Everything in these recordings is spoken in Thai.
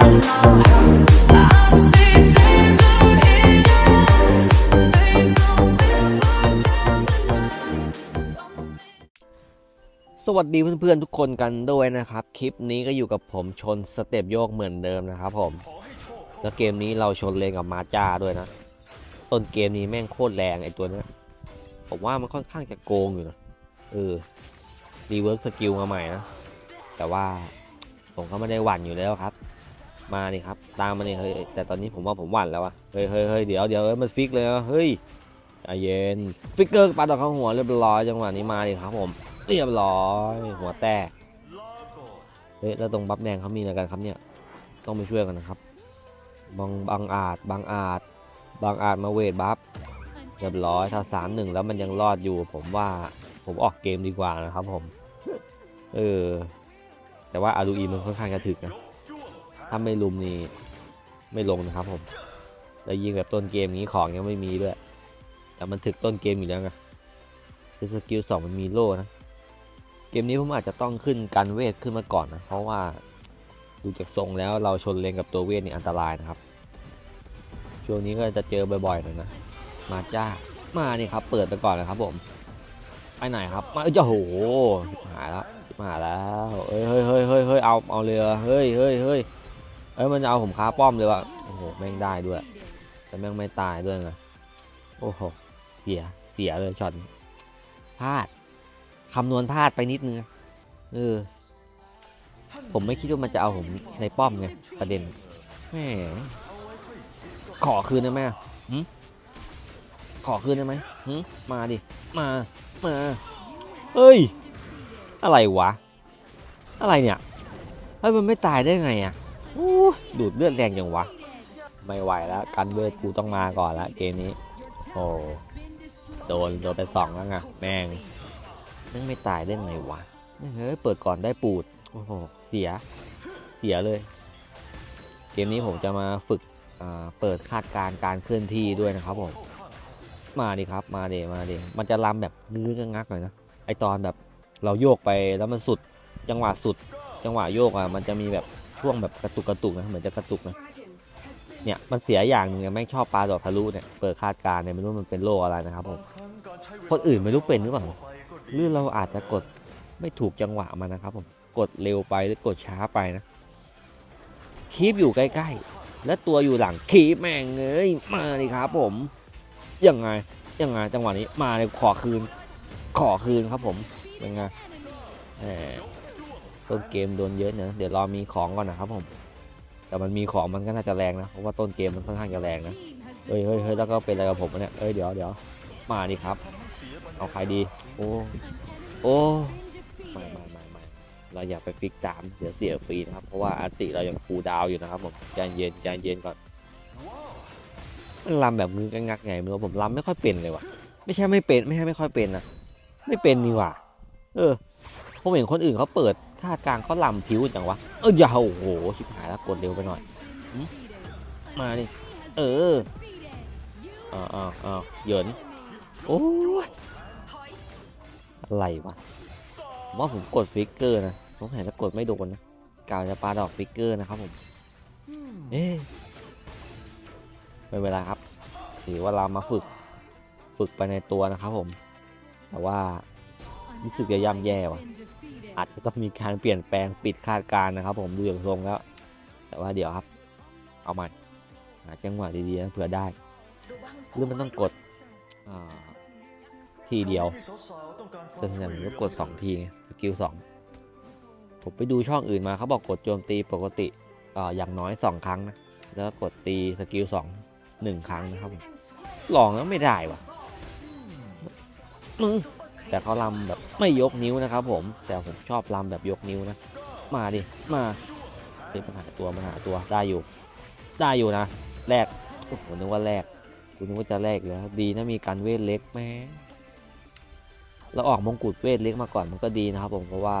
สวัสดีเพื่อนๆทุกคนกันด้วยนะครับ คลิปนี้ก็อยู่กับผมชนสเต็ปโยกเหมือนเดิมนะครับผม แล้วเกมนี้เราชนเลนกับมาจ้าด้วยนะ ต้นเกมนี้แม่งโคตรแรงไอตัวเนี้ยผมว่ามันค่อนข้างจะโกงอยู่นะเออรีเวิร์สสกิลมาใหม่นะ แต่ว่าผมก็ไม่ได้หวั่นอยู่แล้วครับ มานี่ครับ ตามมานี่เฮ้ยแต่ตอนนี้ผมว่าผมหวั่นแล้วอะเฮ้ยเฮ้ยเฮ้ยเดี๋ยวเดี๋ยวเอ้ยมันฟิกเลยนะเฮ้ยใจเย็นฟิกเกอร์ปาดอกข้างหัวเรียบร้อยจังหวะนี้มาดิครับผมเรียบร้อยหัวแตกเฮ้ยแล้วตรงบัฟแดงเขามีอะไรกันครับเนี่ยต้องไปช่วยกันนะครับบางบางอาจบางอาจบางอาจมาเวทบัฟเรียบร้อยถ้าสามหนึ่งแล้วมันยังรอดอยู่ ผมว่าผมออกเกมดีกว่านะครับผมเออแต่ว่าอารูอีมันค่อนข้างจะถึกนะ ถ้าไม่ลุมนี่ไม่ลงนะครับผม แล้วยิงแบบต้นเกมนี้ของยังไม่มีด้วย แต่มันถึกต้นเกมอยู่แล้วไงคือสกิลสองมันมีโล่นะ เกมนี้ผมอาจจะต้องขึ้นกันเวทขึ้นมาก่อนนะ เพราะว่าดูจากทรงแล้วเราชนเลนกับตัวเวทนี่อันตรายนะครับ ช่วงนี้ก็จะเจอบ่อยๆหน่อยนะ มาจ้า มานี่ครับ เปิดไปก่อนเลยครับผม ไปไหนครับ มาเอ้ยจะโหหายแล้วชิบหาแล้วเอ้ยเฮ้ยเฮ้ยเฮ้ยเฮ้ยเอา เอาเลยเหรอเฮ้ยเฮ้ยเฮ้ย เอ้ยมันจะเอาผมค้าป้อมเลยว่ะโอ้โหแม่งได้ด้วย แต่แม่งไม่ตายด้วยไงโอ้โหเสียเสียเลยช็อตพลาดคำนวณพลาดไปนิดนึงเออผมไม่คิดว่ามันจะเอาผมในป้อมไงประเด็นแหมขอคืนได้ไหมหึขอคืนได้ไหมหึมาดิมามาเอ้ย อะไรวะ อะไรเนี่ยเฮ้ยมันไม่ตายได้ไงอะ ดูดเลือดแรงจังวะ ไม่ไหวแล้ว กันเวทกูต้องมาก่อนละเกมนี้ โอ้โดนโดนไปสองแล้วไงแม่งแม่งไม่ตายได้ไงวะเฮ้ยเปิดก่อนได้ปูด โอ้โห เสีย เสียเลย เกมนี้ผมจะมาฝึกเปิดคาดการการเคลื่อนที่ด้วยนะครับผม มาดิครับ มาดิมาดิมันจะลำแบบงื้องักหน่อยนะ ไอตอนแบบเราโยกไปแล้วมันสุด จังหวะสุด จังหวะโยกอะ มันจะมีแบบ ช่วงแบบกระตุกกระตุกนะเหมือนจะกระตุกนะเนี่ยมันเสียอย่างหนึงอะแม่งชอบปลาดอกทะลุเนี่ยเปิดคาดการเนี่ยไม่รู้มันเป็นโรคอะไรนะครับผมคนอื่นไม่รู้เป็นหรือเปล่าหรือเราอาจจะกดไม่ถูกจังหวะมันนะครับผมกดเร็วไปหรือกดช้าไปนะคีบอยู่ใกล้ๆ และตัวอยู่หลังคีบแม่งเอ้ยมาดิครับผมยังไงยังไงจังหวะนี้มาเลยขอคืน ขอคืนครับผมเป็นไง ต้นเกมโดนเยอะเนอะเดี๋ยวรอมีของก่อนนะครับผม แต่มันมีของมันก็น่าจะแรงนะ เพราะว่าต้นเกมมันค่อนข้างจะแรงนะ เฮ้ยเฮ้ยเฮ้ยแล้วก็เป็นอะไรกับผมวะเนี่ยเอ้ยเดี๋ยวเดี๋ยวมาดิครับ เอาใครดี โอ้ โอ้ไม่ไม่ไม่ไม่เราอย่าไปฟิกตาม เดี๋ยวเสียฟรีนะครับ เพราะว่าอาร์ติเรายังคูลดาวอยู่นะครับผมใจเย็นใจเย็นก่อนมันลำแบบมือกังักไงไม่รู้ผมลำไม่ค่อยเป็นเลยว่ะ ไม่ใช่ไม่เป็นไม่ใช่ไม่ค่อยเป็นนะ ไม่เป็นนี่ว่ะ เออผมเห็นคนอื่นเขาเปิด คาดกลางเขาลำผิวจังวะ เอออย่าโอ้โห ชิบหายแล้วกดเร็วไปหน่อยหึมาดิ เอออ้าวอ้าวอ้าวเหยินโอ้ย อะไรวะผมว่าผมกดฟิกเกอร์นะผมเห็นจะกดไม่โดนนะกาวจะปาดอกฟิกเกอร์นะครับผม เอ๊ะไม่เป็นไรครับถือว่าเรามาฝึก ฝึกไปในตัวนะครับผม แต่ว่ารู้สึกจะย่ำแย่ว่ะ อาจจะต้องมีการเปลี่ยนแปลงปิดคาดการนะครับ ผมดูอย่างทรงแล้ว แต่ว่าเดี๋ยวครับ เอาใหม่หาจังหวะดีๆนะเผื่อได้หรือมันต้องกดทีเดียวแต่ส่วนใหญ่ผมก็กด 2 ทีสกิล2ผมไปดูช่องอื่นมาเขาบอกกดโจมตีปกติออย่างน้อย 2 ครั้งนะแล้วกดตีสกิล2 1ครั้งนะครับผมลองแล้วไม่ได้ว่ะ แต่เขาลำแบบไม่ยกนิ้วนะครับผมแต่ผมชอบลำแบบยกนิ้วนะ มาดิมาเฮ้ยมันหาตัวมันหาตัวได้อยู่ ได้อยู่นะแรกโอ้โหนึกว่าแรกกูนึกว่าจะแรกแล้วดีนะมีการเวทเล็กแม่เราออกมงกุฎเวทเล็กมาก่อนมันก็ดีนะครับ ผมเพราะว่า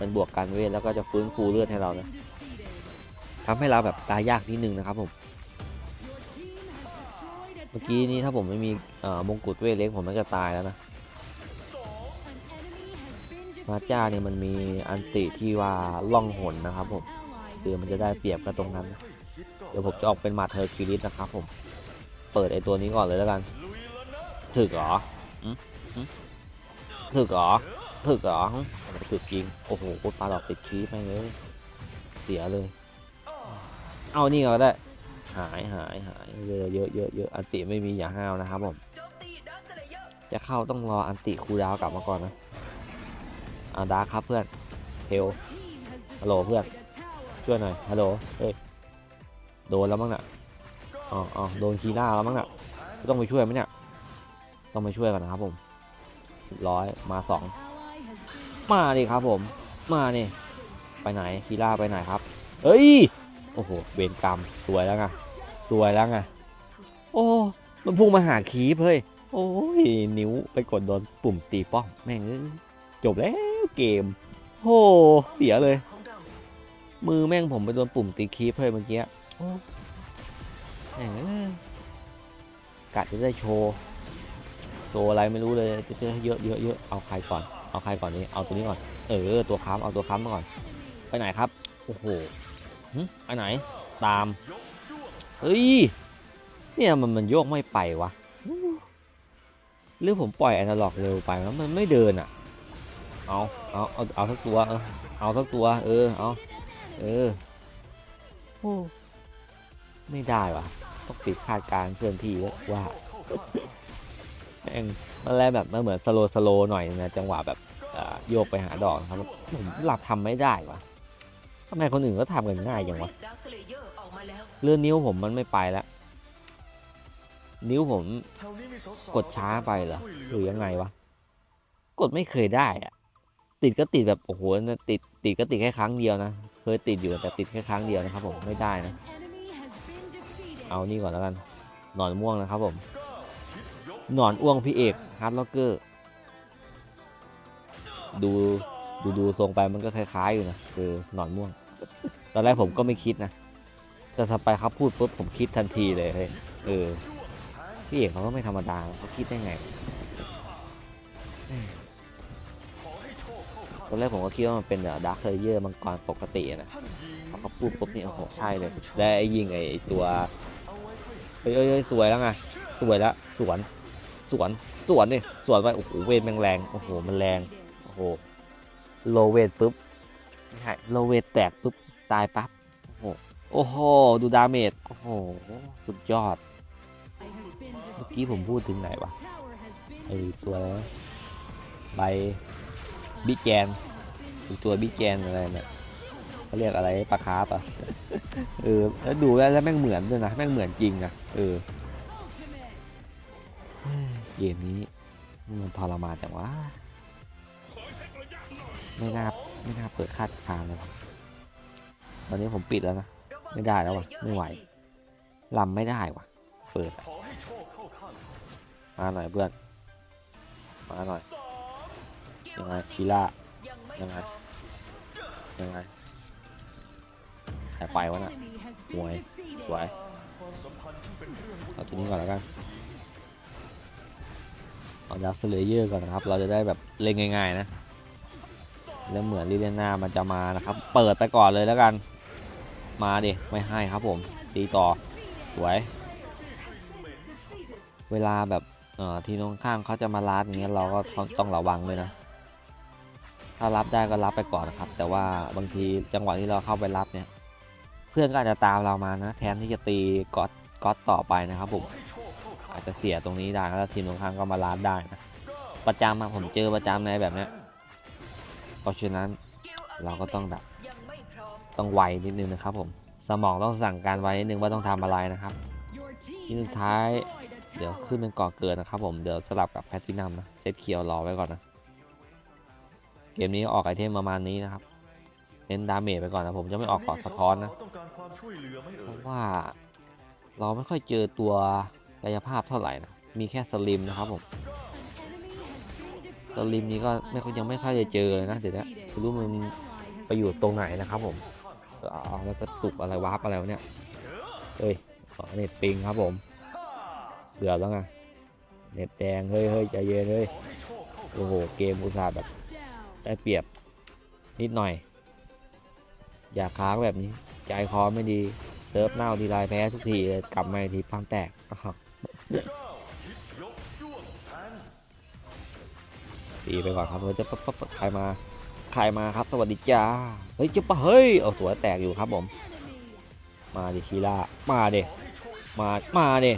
มันบวกการเวทแล้วก็จะฟื้นฟูเลือดให้เรานะทำให้เราแบบตายยากนิดนึงนะครับผมเมื่อกี้นี้ถ้าผมไม่มีมงกุฎเวทเล็กผมมันจะตายแล้วนะ มาจ้าเนี่ยมันมีอันติที่ว่าล่องหนนะครับผมคือมันจะได้เปรียบกันตรงนั้น เดี๋ยวผมจะออกเป็นหมาเธอร์คิริสนะครับผม เปิดไอตัวนี้ก่อนเลยแล้วกันถึกเหรออืมอืมถึกเหรอถึกเหรอถึกจริง โอ้โหปลาดอกติดคีบไปเลย เสียเลย เอานี่ก็ได้ หายหายหายเยอะเยอะเยอะเยอะอันติไม่มีอย่าห้าวนะครับผม จะเข้าต้องรออันติคูดาวกลับมาก่อนนะ อาดาร์คครับเพื่อนเฮลฮัลโหลเพื่อนช่วยหน่อยฮัลโหลเฮ้ยโดนแล้วมั้งน่ะอ๋ออ๋อโดนคีล่าแล้วมั้งน่ะต้องไปช่วยไหมเนี่ยต้องไปช่วยกันนะครับผมร้อยมาสองมาดิครับผม มานี่ไปไหนคีล่าไปไหนครับเฮ้ยโอ้โหเวรกรรมสวยแล้วไงสวยแล้วไงโอ้มันพุ่งมาหาคีบเฮ้ยโอ้ยนิ้วไปกดโดนปุ่มตีป้อมแม่งจบแล้ว เกมโอ้เสียเลย มือแม่งผมไปโดนปุ่มตีคีบเฮ้ยเมื่อกี้โอ้แม่กะจะได้โชว์ โชว์อะไรไม่รู้เลยจะเยอะเยอะเยอะเอาใครก่อน เอาใครก่อนนี้เอาตัวนี้ก่อน เออ ตัวค้ำเอาตัวค้ำมาก่อน ไปไหนครับ โอ้โหหึไปไหน ตาม เฮ้ย เนี่ยมันมันโยกไม่ไปวะ หรือผมปล่อยแอนาล็อกเร็วไปแล้วมันไม่เดินอะ เอาเอาเอาเอาสักตัวเออเอาสักตัว เออเอาเออโอ้ไม่ได้วะต้องติดคาดการณ์เคลื่อนที่แล้วว่าแม่งมันแลแบบมันเหมือนสโลสโลหน่อยนะจังหวะแบบอ่าโยกไปหาดอกครับผมหลับทำไม่ได้วะทำไมคนอื่นก็ทำกันง่ายจังวะเลื่อนนิ้วผมมันไม่ไปแล้วนิ้วผมกดช้าไปเหรอหรือยังไงวะ กดไม่เคยได้อะ ติดก็ติดแบบโอ้โหนะติดติดก็ติดแค่ครั้งเดียวนะ เคยติดอยู่แต่ติดแค่ครั้งเดียวนะครับผมไม่ได้นะ เอานี่ก่อนแล้วกันหนอนม่วงนะครับผมหนอนอ้วงพี่เอกฮาร์ดล็อกเกอร์ดูดูดูทรงไปมันก็คล้ายๆอยู่นะคือหนอนม่วง ตอนแรกผมก็ไม่คิดนะแต่ถ้าไปครับพูดปุ๊บผมคิดทันทีเลยเฮ้ยเออพี่เอกเขาก็ไม่ธรรมดาเขาคิดได้ไง ตอนแรกผมก็คิดว่ามันเป็นดาร์คเทเยอร์มังกรปกตินะพอเขาพูดปุ๊บนี่โอ้โหใช่เลย และไอ้ยิงไอ้ตัวเฮ้ยเฮ้ยสวยแล้วไงสวยแล้วสวนสวนสวนนี่สวนไปโอ้โหเวทแมงแรงโอ้โหมันแรงโอ้โหโลเวทปุ๊บไม่ใช่โลเวทแตกปุ๊บตายปั๊บโอ้โหโอ้โหดูดาเมจโอ้โหสุดยอดเมื่อกี้ผมพูดถึงไหนวะไอตัวใบ บิแกนตัวบิแกนอะไรเนี่ยเขาเรียกอะไรปลาคาร์ปอะเออแล้วดูแล้วแล้วแม่งเหมือนด้วยนะแม่งเหมือนจริงนะเออเกมนี้มันทรมานจังวะไม่น่าไม่น่าเปิดคาดคานเลยวะตอนนี้ผมปิดแล้วนะไม่ได้แล้ววะไม่ไหวลำไม่ได้วะเปิดมาหน่อยเพื่อนมาหน่อย ยังไงคีล่ายังไงยังไงใครไปวะน่ะหวยสวยเอาตัวนี้ก่อนแล้วกันเอาดักสเลเยอร์ก่อนนะครับ เราจะได้แบบเล่นง่าย ๆ นะ แล้วเหมือนลิเลียนามันจะมานะครับ เปิดไปก่อนเลยแล้วกัน มาดิ ไม่ให้ครับผม ตีต่อ สวย เวลาแบบเอ่อทีมตรงข้างเขาจะมาลัดอย่างเงี้ยเราก็ต้องระวังเลยนะ ถ้ารับได้ก็รับไปก่อนนะครับ แต่ว่าบางทีจังหวะที่เราเข้าไปรับเนี่ย เพื่อนก็อาจจะตามเรามานะ แทนที่จะตีก๊อตก๊อตต่อไปนะครับผมอาจจะเสียตรงนี้ได้แล้วทีมตรงข้างก็มาลัดได้นะประจำอะผมเจอประจำในแบบเนี้ยเพราะฉะนั้นเราก็ต้องแบบต้องไวนิดนึงนะครับผมสมองต้องสั่งการไว้นิดนึงว่าต้องทำอะไรนะครับที่สุดท้ายเดี๋ยวขึ้นเป็นก่อเกิดนะครับผมเดี๋ยวสลับกับแพทตินัมนะเซตเคียวรอไว้ก่อนนะ กมนี้ออกไอเทมประมาณนี้นะครับเน้นดาเมจไปก่อนนะผมจะไม่ออกเกาะสะท้อนนะเพราะว่า เราไม่ค่อยเจอตัวกายภาพเท่าไหร่นะมีแค่สลิมนะครับผมสลิมนี้ก็ไม่ยังไม่ค่อยจะเจอนะเดี๋ยวนี้รู้มันไปอยู่ตรงไหนนะครับผมเอาแล้วก็ตุกอะไรวาร์ปอะไรวะเนี่ยเฮ้ยเน็ตปิงครับผมเกือบแล้วไงเน็ตแดงเฮ้ยเฮ้ยใจเย็นเฮ้ยโอ้โหเกมอุตส่าห์แบบ ได้เปรียบนิดหน่อย อย่าค้างแบบนี้ ใจคอไม่ดีเซิร์ฟเน่าทีไรแพ้ทุกทีกลับมาทีพังแตกตีไปก่อนครับเราจะปั๊บปั๊บใครมาใครมาครับ สวัสดีจ้าเฮ้ยจุ๊บปะเฮ้ยเอาสวยแตกอยู่ครับผม มาดิคีล่ามาดิมามาดิ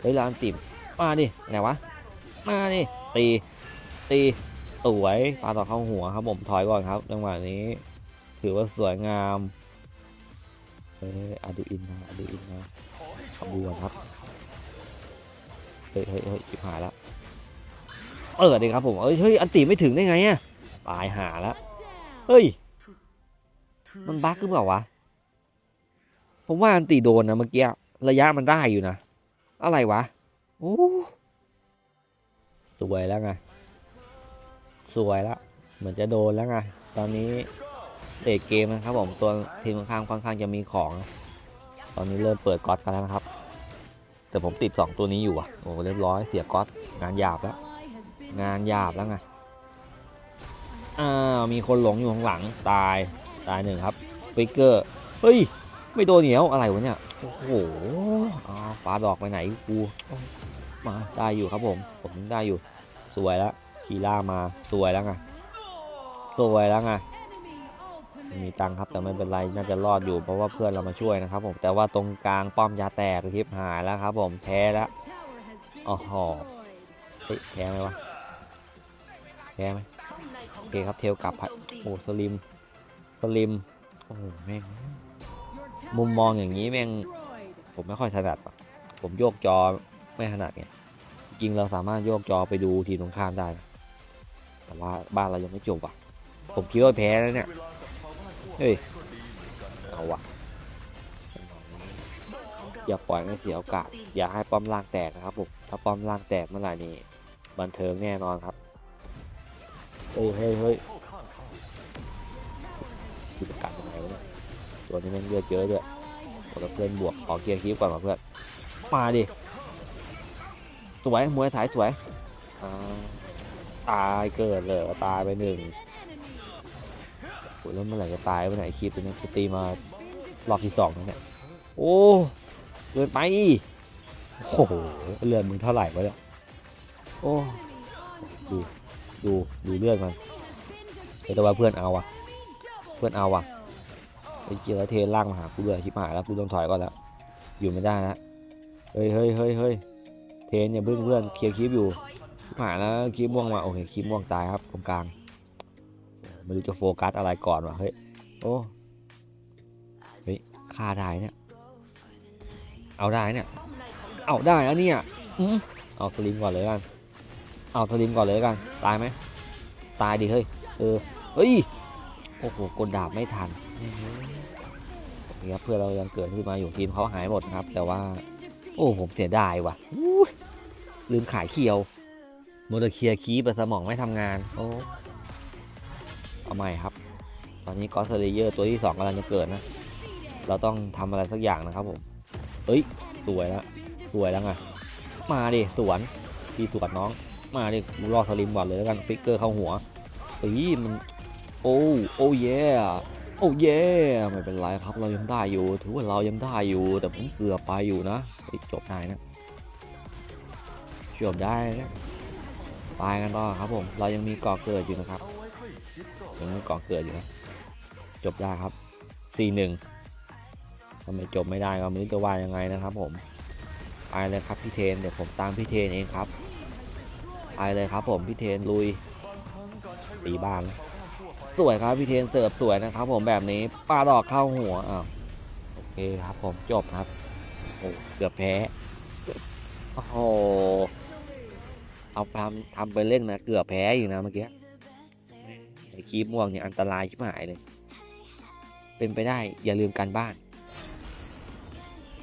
เฮ้ยลานติมมาดิไหนวะมาดิตีตี สวยปาต่อเข้าหัวครับผมถอยก่อนครับจังหวะนี้ ถือว่าสวยงามเฮ้ยอดูอินนะอดูอินนะขบวนครับเฮ้ยเฮ้ยเฮ้ยชิบหายแล้วเปิดเลยครับผมเอ้ยเฮ้ยอันตีไม่ถึงได้ไงอะตายหาแล้วเฮ้ย มันบั๊กหรือเปล่าวะ ผมว่าอันตีโดนนะเมื่อกี้ ระยะมันได้อยู่นะ อะไรวะ โอ้สวยแล้วไง สวยแล้วเหมือนจะโดนแล้วไงตอนนี้เตะเกมนะครับผมตัวทีมข้างๆค่อนข้างจะมีของ ตอนนี้เริ่มเปิดก๊อตกันแล้วนะครับ แต่ผมติด 2 ตัวนี้อยู่อะโอ้เรียบร้อยเสียก๊อตงานหยาบแล้วงานหยาบแล้วไงอ้าวมีคนหลงอยู่ข้างหลังตายตายหนึ่งครับฟิกเกอร์เฮ้ยไม่โดนเหนียวอะไรวะเนี่ยโอ้โหอ้าวปลาดอกไปไหนกูมาได้อยู่ครับผม ผมได้อยู่สวยแล้ว คีล่ามาสวยแล้วไงสวยแล้วไงไม่มีตังค์ครับแต่ไม่เป็นไรน่าจะรอดอยู่เพราะว่าเพื่อนเรามาช่วยนะครับผมแต่ว่าตรงกลางป้อมยาแตกทิพหายแล้วครับผมแพ้แล้วโอ้โหเฮ้ยแพ้ไหมวะแพ้ไหมโอเคครับเทลกลับครับโอ้สลิมสลิมโอ้โหแม่งมุมมองอย่างนี้แม่งผมไม่ค่อยถนัดว่ะผมโยกจอไม่ถนัดไงจริงๆเราสามารถโยกจอไปดูทีมตรงข้ามได้นะ แต่ว่าบ้านเรายังไม่จบอะ ผมคิดว่าแพ้แล้วเนี่ย เฮ้ย เอาว่ะ อย่าปล่อยให้เสียโอกาส อย่าให้ป้อมล่างแตกนะครับผม ถ้าป้อมล่างแตกเมื่อไหร่นี่บันเทิงแน่นอนครับเฮ้ยเฮ้ยเฮ้ยคือประกาศยังไงวะเนี่ยตัวนี้แมันเลือดเยอะด้วยโอ้แล้วเพื่อนบวกขอเคลียร์คลิปก่อนว่ะเพื่อน มาดิ สวย มวยสายสวย อ่า ตายเกิดเลยตายไปหนึ่งโอ้ยแล้วเมื่อไหร่จะตายเมื่อไหร่คลิปตัวนี้กูตีมารอบที่สองแล้วเนี่ย โอ้เกินไปโอ้โหเลือดมึงเท่าไหร่วะเนี่ยโอ้ดูดูดูเลือดมันเฮ้ยแต่ว่าเพื่อนเอาอะเพื่อนเอาอะไอ้เกียร์เทล่างมาหากูเลยชิบหายแล้วกูต้องถอยก่อนแล้วอยู่ไม่ได้แล้วเฮ้ยเฮ้ยเฮ้ยเฮ้ยเทนอย่าเพิ่งเพื่อนเคลียร์คลิปอยู่ หายแล้วคลิปม่วงมา โอเคคลิปม่วงตายครับตรงกลางไม่รู้จะโฟกัสอะไรก่อนวะเฮ้ยโอ้เฮ้ยฆ่าได้เนี่ยเอาได้เนี่ยเอาได้แล้วเนี่ยเอาสลิมก่อนเลยกันเอาสลิมก่อนเลยกันตายไหมตายดิเฮ้ยเออเฮ้ยโอ้โหกดดาบไม่ทันนี่ครับเพื่อเรายังเกิดขึ้นมาอยู่ทีมเขาหายหมดครับ แต่ว่า โอ้ผมเสียดายว่ะลืมขายเคียว โมเดลเคียร์คีย์ไปสมองไม่ทำงาน โอ้เอาใหม่ครับ ตอนนี้กอสเลเยอร์ตัวที่สองกำลังจะเกิดนะ เราต้องทำอะไรสักอย่างนะครับผมเฮ้ย สวยแล้วสวยแล้วไงมาดิสวนพี่สวนน้อง มาดิรอสลิมก่อนเลยแล้วกันฟิกเกอร์เข้าหัวเฮ้ยมันโอ้โอ้เย่โอ้เย่ไม่เป็นไรครับเรายังได้อยู่ถือว่าเรายังได้อยู่ แต่ผมเกือบไปอยู่นะจบได้นะจบได้นะ ตายกันต่อครับผม เรายังมีก่อเกิดอยู่นะครับยังมีก่อเกิดอยู่นะจบได้ครับ 4-1ทำไมจบไม่ได้ก็ไม่รู้จะว่ายังไงนะครับ ผมไปเลยครับพี่เทนเดี๋ยวผมตามพี่เทนเองครับไปเลยครับผมพี่เทนลุยตีบ้าน สวยครับพี่เทนเสิร์ฟสวยนะครับ ผมแบบนี้ปาดอกเข้าหัวอ้าวโอเคครับผมจบครับโอ้เกือบแพ้โอ้โห เอาทำทำไปเล่นนะเกือบแพ้อยู่นะเมื่อกี้ไอ้คีบม่วงเนี่ยอันตรายชิบหายเลย เป็นไปได้อย่าลืมการบ้าน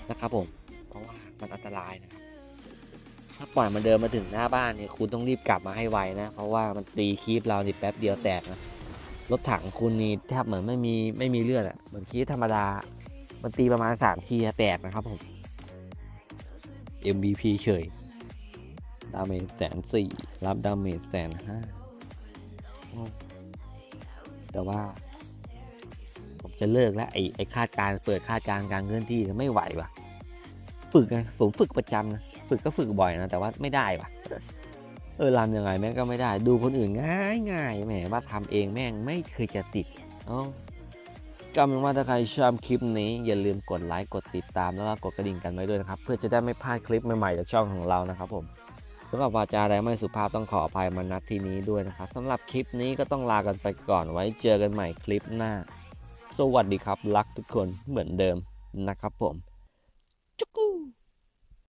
นะครับผม เพราะว่ามันอันตรายนะครับ ถ้าปล่อยมันเดินมาถึงหน้าบ้านเนี่ยคุณต้องรีบกลับมาให้ไวนะ เพราะว่ามันตีคีบเรานี่แป๊บเดียวแตกนะ รถถังคุณนี่แทบเหมือนไม่มีไม่มีเลือดอะเหมือนคีบธรรมดา มันตีประมาณสามทีแตกนะครับผม MVP เฉย ดาเมจแสนสี่รับดาเมจแสนห้าแต่ว่า ผมจะเลิกแล้วไอ้ไอ้คาดการเปิดคาดการการเคลื่อนที่ไม่ไหวว่ะ ฝึกไงผมฝึกประจำนะฝึกก็ฝึกบ่อยนะแต่ว่าไม่ได้ว่ะ เออรำยังไงแม่งก็ไม่ได้ ดูคนอื่นง่ายง่ายแหมว่าทำเองแม่งไม่เคยจะติดเอ้าก็เป็นว่าถ้าใครชอบคลิปนี้ อย่าลืมกดไลค์กดติดตามแล้วก็กดกระดิ่งกันไว้ด้วยนะครับ เพื่อจะได้ไม่พลาดคลิปใหม่ๆจากช่องของเรานะครับผม สำหรับวาจาใดไม่สุภาพต้องขออภัยมานัดที่นี้ด้วยนะครับสำหรับคลิปนี้ก็ต้องลากันไปก่อนไว้เจอกันใหม่คลิปหน้า สวัสดีครับ รักทุกคนเหมือนเดิมนะครับผมจุกกู